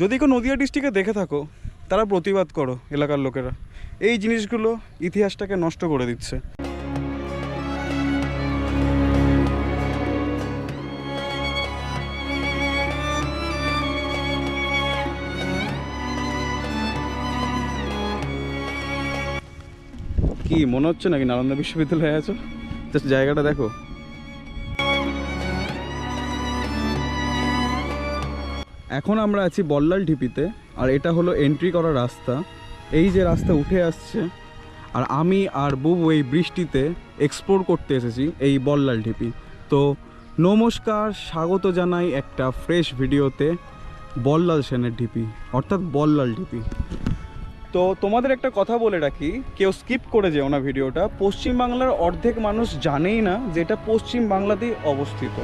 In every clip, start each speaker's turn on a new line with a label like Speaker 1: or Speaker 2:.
Speaker 1: যদি কেউ নদিয়া ডিস্ট্রিক্টে দেখে থাকো, তারা প্রতিবাদ করো এলাকার লোকেরা। এই জিনিসগুলো ইতিহাসটাকে নষ্ট করে দিচ্ছে। কি, মনে হচ্ছে নাকি নালন্দা বিশ্ববিদ্যালয়ে আছো? জায়গাটা দেখো। এখন আমরা আছি বল্লাল ঢিপিতে, আর এটা হলো এন্ট্রি করার রাস্তা। এই যে রাস্তা উঠে আসছে, আর আমি আর বুবু এই বৃষ্টিতে এক্সপ্লোর করতে এসেছি এই বল্লাল ঢিপি। তো নমস্কার, স্বাগত জানাই একটা ফ্রেশ ভিডিওতে বল্লাল সেনের ঢিপি, অর্থাৎ বল্লাল ঢিপি। তো তোমাদের একটা কথা বলে রাখি, কেউ স্কিপ করে যেও না ভিডিওটা পশ্চিমবাংলার অর্ধেক মানুষ জানেই না যে এটা পশ্চিম বাংলাতেই অবস্থিত।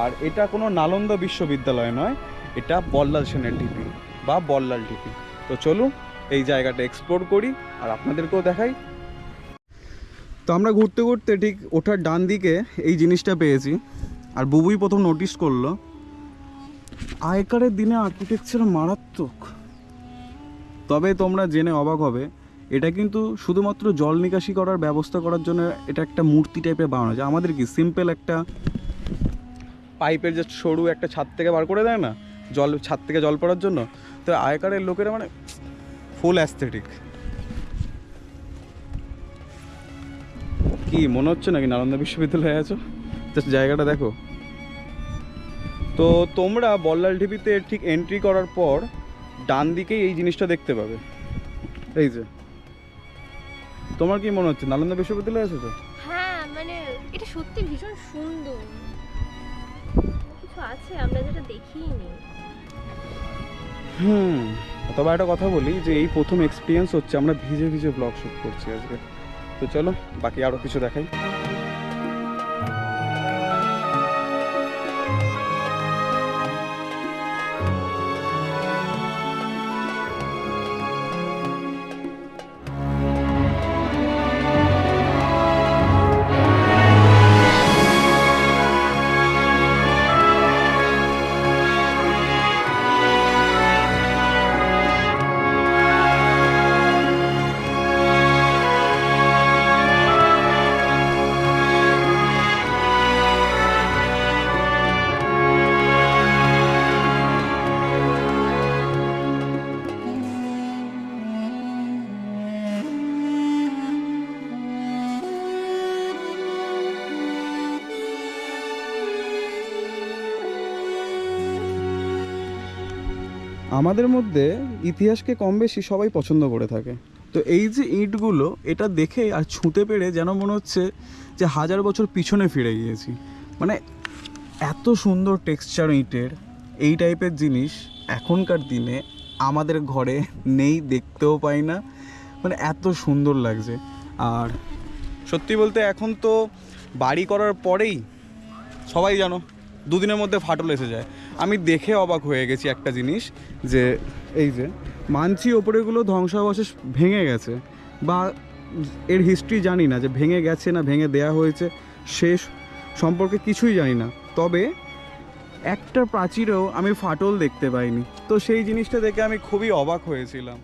Speaker 1: আর এটা কোনো নালন্দা বিশ্ববিদ্যালয় নয় এটা বল্লাল সেনের ঢিপি বা বল্লাল ঢিপি তো চলুন এই জায়গাটা এক্সপ্লোর করি আর আপনাদেরকেও দেখাই। তো আমরা ঘুরতে ঘুরতে ঠিক ওঠার ডান দিকে এই জিনিসটা পেয়েছি। আর বুবুই প্রথম নোটিস করল, আগেকারের দিনে আর্কিটেকচার মারাত্মক। তবে তোমরা জেনে অবাক হবে, এটা কিন্তু শুধুমাত্র জল নিকাশি করার ব্যবস্থা করার জন্য এটা একটা মূর্তি টাইপের বানানো। যায় আমাদের কি সিম্পল একটা পাইপের যে সরু একটা ছাদ থেকে বার করে দেয় না? জল, ছাদ থেকে জল পড়ার জন্য, তো আগেকারের লোকেরা মানে ফুল অ্যাস্থেটিক কি, মনে হচ্ছে নাকি নালন্দা বিশ্ববিদ্যালয়ে আছো? জাস্ট জায়গাটা দেখো। তো তোমরা বল্লাল ঢিপিতে ঠিক এন্ট্রি করার পর ডান দিকেই এই জিনিসটা দেখতে পাবে। এই যে। তোমার কি মনে হচ্ছে, নালন্দা বিশ্ববিদ্যালয়ে আছে তো?
Speaker 2: হ্যাঁ মানে এটা সত্যি ভীষণ সুন্দর। কিছু আছে, আমরা যেটা দেখিনি
Speaker 1: হুম, তবে একটা কথা বলি যে এই প্রথম এক্সপিরিয়েন্স হচ্ছে, আমরা ভিজে ভিজে ব্লগ শুট করছি আজকে। তো চলো, বাকি আরও কিছু দেখাই। আমাদের মধ্যে ইতিহাসকে কম বেশি সবাই পছন্দ করে থাকে। তো এই যে ইঁটগুলো, এটা দেখে আর ছুঁতে পেরে যেন মনে হচ্ছে যে হাজার বছর পিছনে ফিরে গিয়েছি। মানে এত সুন্দর টেক্সচার ইঁটের, এই টাইপের জিনিস এখনকার দিনে আমাদের ঘরে নেই, দেখতেও পাই না। মানে এত সুন্দর লাগছে। আর সত্যি বলতে এখন তো বাড়ি করার পরেই সবাই জানো দুদিনের মধ্যে ফাটল এসে যায়। আমি দেখে অবাক হয়ে গেছি একটা জিনিস, যে এই যে মানছি ওপরেগুলো ধ্বংসাবশেষ ভেঙে গেছে বা এর হিস্ট্রি জানি না যে ভেঙে গেছে না ভেঙে দেয়া হয়েছে, শেষ সম্পর্কে কিছুই জানি না। তবে একটা প্রাচীরেও আমি ফাটল দেখতে পাইনি। তো সেই জিনিসটা দেখে আমি খুবই অবাক হয়েছিলাম।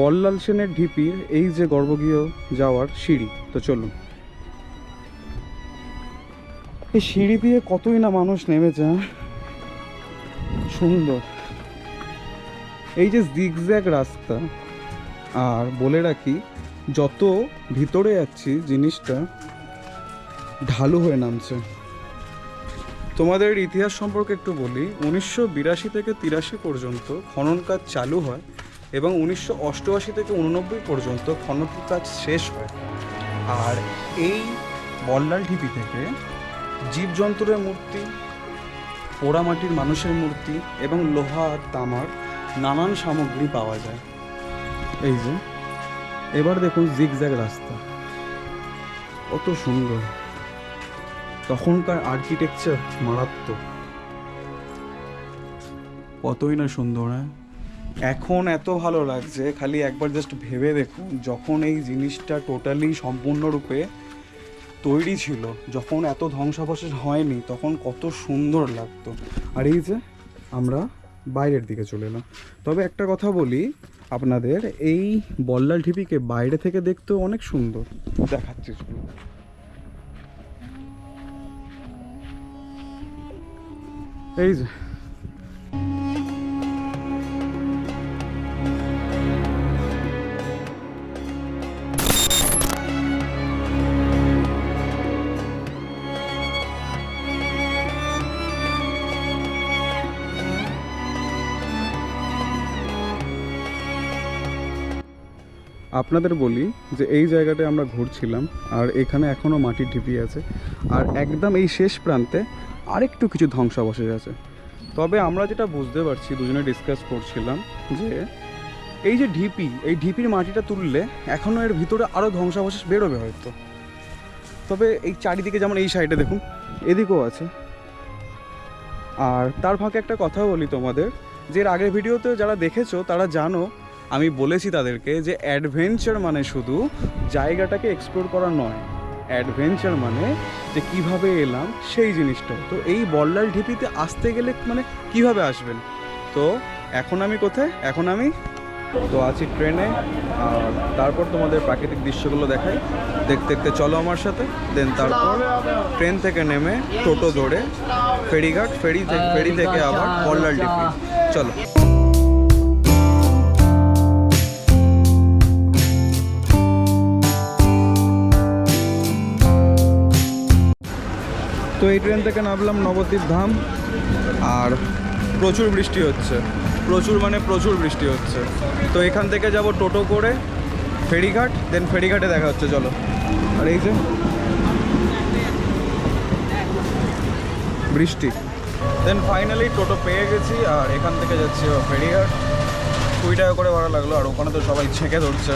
Speaker 1: বল্লাল সেনের ঢিপির এই যে গর্ভগৃহ যাওয়ার সিঁড়ি, তো চলুন। এই সিঁড়ি দিয়ে কতই না মানুষ নেমেছে হ্যাঁ? সুন্দর। এই যে জিগজ্যাগ রাস্তা, আর বলে রাখি, যত ভিতরে যাচ্ছি জিনিসটা ঢালু হয়ে নামছে। তোমাদের ইতিহাস সম্পর্কে একটু বলি। উনিশশো বিরাশি থেকে তিরাশি পর্যন্ত খনন কাজ চালু হয় এবং উনিশশো অষ্টআশি থেকে উননব্বই পর্যন্ত খনন কাজ শেষ হয়। আর এই বল্লাল ঢিপি থেকে জীবজন্তুরের মূর্তি পোড়ামাটির মানুষের মূর্তি এবং লোহা আর তামার নানান সামগ্রী পাওয়া যায়। এই যে, এবার দেখুন জিগজ্যাগ রাস্তা। কত সুন্দর। তখনকার আর্কিটেকচার মারাত্মক। কতই না সুন্দর হ্যাঁ? এখন এত ভালো লাগছে, খালি একবার জাস্ট ভেবে দেখুন, যখন এই জিনিসটা টোটালি সম্পূর্ণরূপে তৈরি ছিল, যখন এত ধ্বংসাবশেষ হয়নি, তখন কত সুন্দর লাগতো। আর এই যে, আমরা বাইরের দিকে চলে এলাম। তবে একটা কথা বলি, আপনাদের, এই বল্লাল ঢিপিকে বাইরে থেকে দেখতেও অনেক সুন্দর। দেখাচ্ছি। এই যে আপনাদের বলি যে এই জায়গাটায় আমরা ঘুরছিলাম আর এখানে এখনও মাটির ঢিপি আছে। আর একদম এই শেষ প্রান্তে আরেকটু কিছু ধ্বংসাবশেষ আছে। তবে আমরা যেটা বুঝতে পারছি, দুজনে ডিসকাস করছিলাম যে এই যে ঢিপি, এই ঢিপির মাটিটা তুললে এখনও এর ভিতরে আরও ধ্বংসাবশেষ বেরোবে হয়তো। তবে এই চারিদিকে যেমন এই সাইডে দেখুন, এদিকেও আছে। আর তার ফাঁকে একটা কথা বলি তোমাদের, যে এর আগের ভিডিওতে যারা দেখেছ তারা জানো আমি বলেছি তাদেরকে যে অ্যাডভেঞ্চার মানে শুধু জায়গাটাকে এক্সপ্লোর করা নয় অ্যাডভেঞ্চার মানে যে কীভাবে এলাম সেই জিনিসটা তো এই বল্লাল ঢিপিতে আসতে গেলে মানে কীভাবে আসবেন? তো এখন আমি কোথায়? এখন আমি তো আছি ট্রেনে, আর তারপর তোমাদের প্রাকৃতিক দৃশ্যগুলো দেখাই। দেখতে দেখতে চলো আমার সাথে দেন তারপর ট্রেন থেকে নেমে টোটো ধরে ফেরিঘাট, ফেরি ফেরি থেকে আবার বল্লাল ডিপি চলো। তো এই ট্রেন থেকে নামলাম নবদ্বীপ ধাম, আর প্রচুর বৃষ্টি হচ্ছে। প্রচুর মানে প্রচুর বৃষ্টি হচ্ছে। তো এখান থেকে যাব টোটো করে ফেরিঘাট দেন ফেরিঘাটে দেখা হচ্ছে, চলো। আর এই যে বৃষ্টি। দেন ফাইনালি টোটো পেয়ে গেছি, আর এখান থেকে যাচ্ছি ফেরিঘাট। কুড়ি টাকা করে ভাড়া লাগল, আর ওখানে তো সবাই ছেঁকে ধরছে।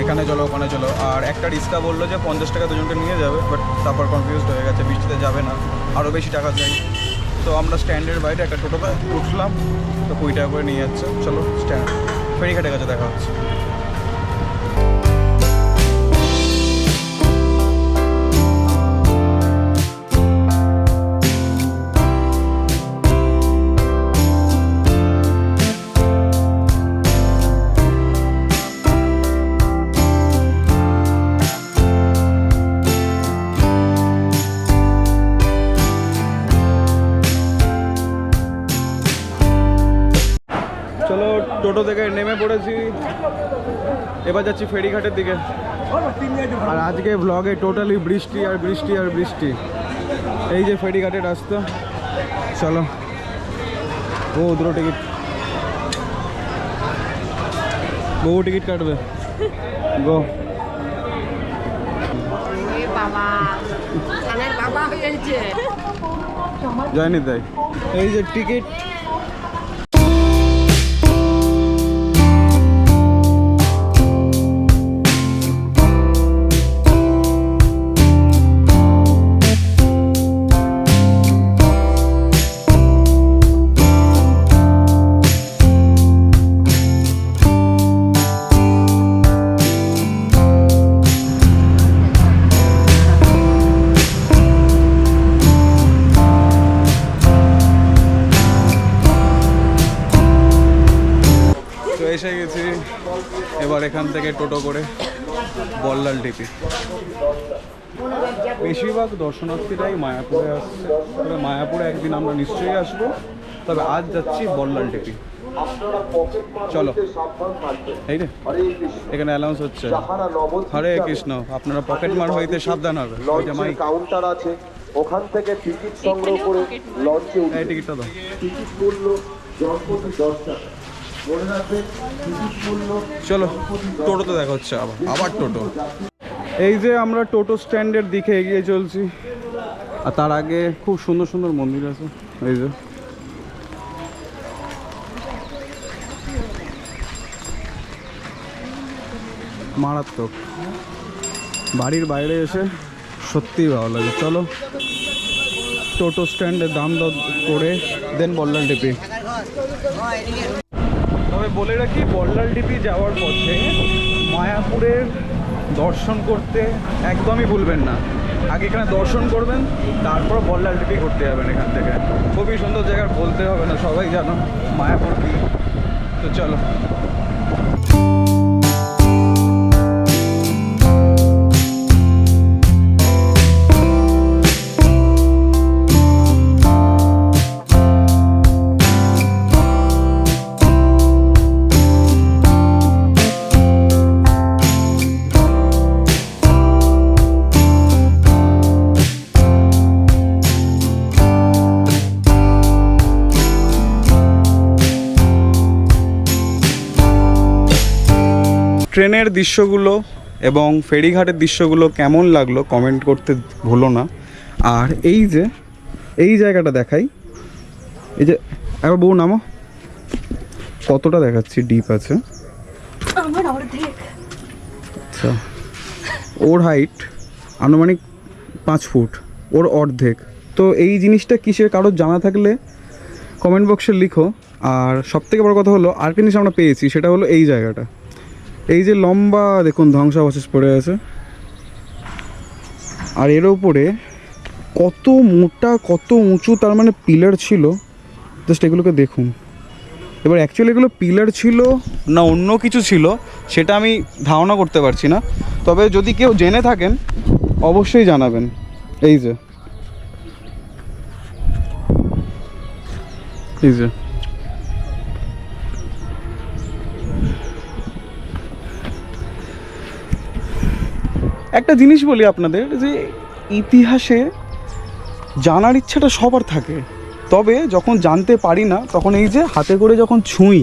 Speaker 1: এখানে চলো, ওখানে চলো। আর একটা রিক্সা বলল যে পঞ্চাশ টাকা দুজনকে নিয়ে যাবে বাট তারপর কনফিউজড হয়ে গেছে, বৃষ্টিতে যাবে না। আরও বেশি টাকা চাই। তো আমরা স্ট্যান্ডের বাইরে একটা টোটোতে উঠলাম, তো কুড়ি টাকা করে নিয়ে যাচ্ছে। চলো, স্ট্যান্ড। ফেরিঘাটের কাছে দেখা হচ্ছে। টোটো থেকে নেমে পড়েছি। এবার যাচ্ছি ফেরিঘাটের দিকে। আর আজকে ব্লগে টোটালি বৃষ্টি আর বৃষ্টি আর বৃষ্টি। এই যে ফেরিঘাটের রাস্তা। চলো। ও দুটো টিকিট। বহু টিকিট কাটবে। গো। জয়নি তাই। এই যে টিকিট। এখান থেকে টোটো করে বল্লাল ডিপি। বেশিরভাগ দর্শনার্থীরাই মায়াপুরে আসছে। তবে মায়াপুরে একদিন আমরা নিশ্চয়ই আসব। তবে আজ যাচ্ছি বল্লাল ডিপি। চলো। এই রে এখানে অ্যানাউন্স হচ্ছে। হরে কৃষ্ণ আপনারা পকেট মার হইতে সাবধান হবে।
Speaker 3: কাউন্টার আছে। ওখান থেকে টিকিট সংগ্রহ করে লঞ্চে
Speaker 1: টিকিটটা দাও।
Speaker 3: টিকিট মূল্য জনপ্রতি দশ টাকা।
Speaker 1: চলো টোটোতে দেখা হচ্ছে আবার আবার টোটো। এই যে আমরা টোটো স্ট্যান্ডের দিকে এগিয়ে চলছি। আর তার আগে খুব সুন্দর সুন্দর মন্দির আছে এই যে। মারাত্মক। বাড়ির বাইরে এসে সত্যিই ভালো লাগে। চলো টোটো স্ট্যান্ডে দাম দর করে দেন বল্লাল ডিপি তবে বলে রাখি, বল্লাল ডিপি যাওয়ার পথে মায়াপুরের দর্শন করতে একদমই ভুলবেন না। আগে এখানে দর্শন করবেন, তারপর বল্লাল ডিপি ঘুরতে যাবেন এখান থেকে। খুবই সুন্দর জায়গা, বলতে হবে না, সবাই জানো মায়াপুর কি। তো চলো। ট্রেনের দৃশ্যগুলো এবং ফেরিঘাটের দৃশ্যগুলো কেমন লাগল কমেন্ট করতে ভুলো না। আর এই যে এই জায়গাটা দেখাই। এই যে একবার বউ নামো। কতটা দেখাচ্ছি ডিপ আছে। আচ্ছা। ওর হাইট আনুমানিক পাঁচ ফুট। ওর অর্ধেক। তো এই জিনিসটা কিসের কারোর জানা থাকলে কমেন্ট বক্সে লিখো। আর সব থেকে বড় কথা হলো আর জিনিস আমরা পেয়েছি সেটা হলো এই জায়গাটা। এই যে লম্বা দেখুন ধ্বংসাবশেষ পড়ে আছে। আর এর উপরে কত মোটা, কত উঁচু তার মানে পিলার ছিল। জাস্ট এগুলোকে দেখুন। এবার অ্যাকচুয়ালি এগুলো পিলার ছিল না অন্য কিছু ছিল, সেটা আমি ধারণা করতে পারছি না। তবে যদি কেউ জেনে থাকেন, অবশ্যই জানাবেন। এই যে। এই যে। একটা জিনিস বলি আপনাদের যে ইতিহাসে জানার ইচ্ছাটা সবার থাকে। তবে যখন জানতে পারি না, তখন এই যে হাতে করে যখন ছুঁই,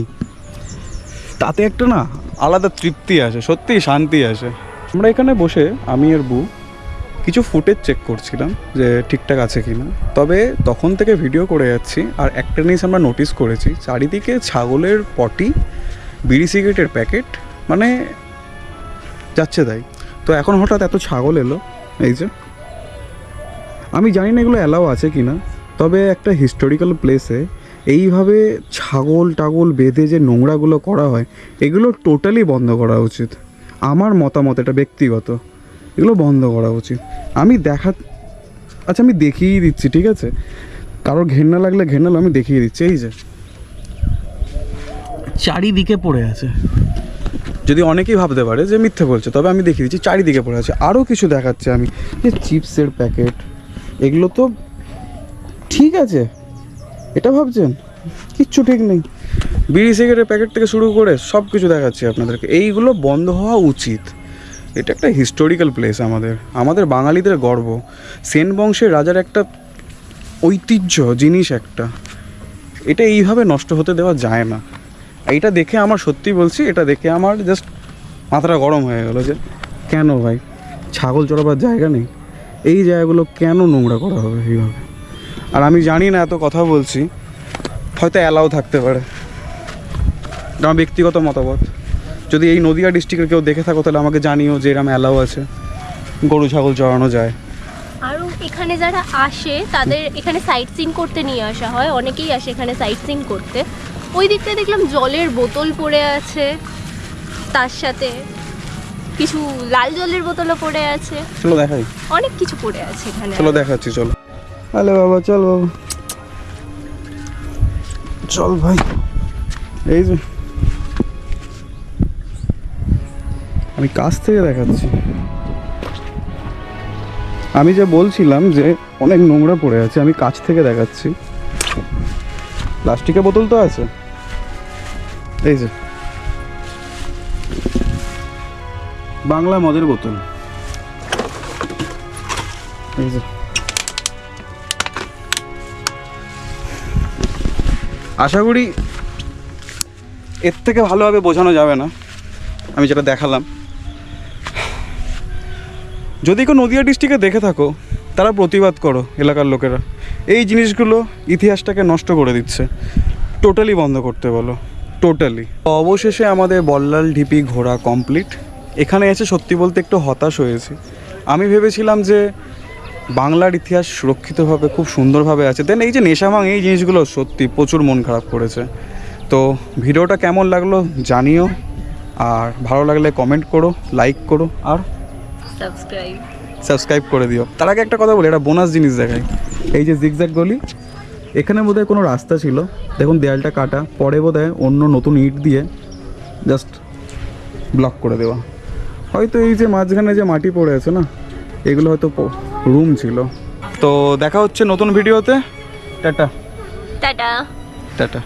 Speaker 1: তাতে একটা না আলাদা তৃপ্তি আসে সত্যি শান্তি আসে। আমরা এখানে বসে, আমি আর বউ কিছু ফুটেজ চেক করছিলাম যে ঠিকঠাক আছে কি না তবে তখন থেকে ভিডিও করে যাচ্ছি, আর একটা জিনিস আমরা নোটিস করেছি, চারিদিকে ছাগলের পটি, বিড়ি সিগারেটের প্যাকেট মানে যাচ্ছে তাই। তো এখন হঠাৎ এত ছাগল এলো, এই যে। আমি জানি না এগুলো অ্যালাও আছে কি না তবে একটা হিস্টোরিক্যাল প্লেসে এইভাবে ছাগল টাগল বেঁধে যে নোংরাগুলো করা হয়, এগুলো টোটালি বন্ধ করা উচিত। আমার মতামত এটা ব্যক্তিগত, এগুলো বন্ধ করা উচিত। আমি দেখা আচ্ছা আমি দেখিয়ে দিচ্ছি, ঠিক আছে? কারোর ঘেন্না লাগলে ঘেন্নালো আমি দেখিয়ে দিচ্ছি, এই যে। চারিদিকে পড়ে আছে। যদি অনেকেই ভাবতে পারে যে মিথ্যে বলছে, তবে আমি দেখিয়ে দিচ্ছি, চারিদিকে পড়ে আছে। আরও কিছু দেখাচ্ছে আমি। যে চিপসের প্যাকেট, এগুলো তো ঠিক আছে। এটা ভাবছেন? কিচ্ছু ঠিক নেই। বিড়ি, সিগারেটের প্যাকেট থেকে শুরু করে সব কিছু দেখাচ্ছি আপনাদেরকে। এইগুলো বন্ধ হওয়া উচিত। এটা একটা হিস্টোরিক্যাল প্লেস আমাদের। আমাদের বাঙালিদের গর্ব। সেন বংশের রাজার একটা ঐতিহ্য, জিনিস একটা। এটা এইভাবে নষ্ট হতে দেওয়া যায় না। এইটা দেখে আমার সত্যি বলছি, এটা দেখে আমার জাস্ট মাথাটা গরম হয়ে গেলো যে কেন ভাই? ছাগল চড়াবার জায়গা নেই। এই জায়গাগুলো কেন নোংরা করা হবে এইভাবে? আর আমি জানি না এত কথা বলছি, হয়তো অ্যালাও থাকতে পারে। এটা আমার ব্যক্তিগত মতামত। যদি এই নদীয়া ডিস্ট্রিক্টের কেউ দেখে থাকো, তাহলে আমাকে জানিও যে এরম অ্যালাও আছে, গরু, ছাগল চড়ানো যায়।
Speaker 2: আর এখানে যারা আসে, তাদের এখানে সাইট সিন করতে নিয়ে আসা হয়। অনেকেই আসে এখানে সাইট সিন করতে। ওই দিকটায় দেখলাম জলের বোতল পড়ে আছে তার সাথে কিছু লাল জলের বোতলও পড়ে আছে।
Speaker 1: চলো দেখাই।
Speaker 2: অনেক কিছু পড়ে আছে এখানে।
Speaker 1: চলো দেখাচ্ছি চলো। হ্যালো বাবা চল বাবা। চল ভাই। এই যে। আমি কাছ থেকে দেখাচ্ছি। আমি যে বলছিলাম যে অনেক নোংরা পড়ে আছে আমি কাছ থেকে দেখাচ্ছি। প্লাস্টিকের বোতল তো আছে। এই যে। বাংলা মদের বোতল। এই যে। আশা করি এর থেকে ভালোভাবে বোঝানো যাবে না। আমি যেটা দেখালাম। যদি কেউ নদিয়া ডিস্ট্রিক্টে দেখে থাকো, তারা প্রতিবাদ করো এলাকার লোকেরা। এই জিনিসগুলো ইতিহাসটাকে নষ্ট করে দিচ্ছে। টোটালি বন্ধ করতে বলো। টোটালি অবশেষে আমাদের বল্লাল ঢিপি ঘোরা কমপ্লিট এখানে এসে সত্যি বলতে একটু হতাশ হয়েছি। আমি ভেবেছিলাম যে বাংলার ইতিহাস সুরক্ষিতভাবে খুব সুন্দরভাবে আছে। দেন এই যে নেশাভাং এই জিনিসগুলো সত্যি প্রচুর মন খারাপ করেছে। তো ভিডিওটা কেমন লাগল জানিও আর ভালো লাগলে কমেন্ট করো লাইক করো আর
Speaker 2: সাবস্ক্রাইব
Speaker 1: সাবস্ক্রাইব করে দিও। তার আগে একটা কথা বলি এটা বোনাস জিনিস দেখাই। এই যে জিগজ্যাগ গলি এখানে বোধহয় কোনো রাস্তা ছিল। দেখুন দেয়ালটা কাটা। পরে বোধহয় অন্য নতুন ইট দিয়ে জাস্ট ব্লক করে দেওয়া। হয়তো এই যে মাঝখানে যে মাটি পড়ে আছে না এগুলো হয়তো রুম ছিল। তো দেখা হচ্ছে নতুন ভিডিওতে। টাটা।
Speaker 2: টাটা।
Speaker 1: টাটা।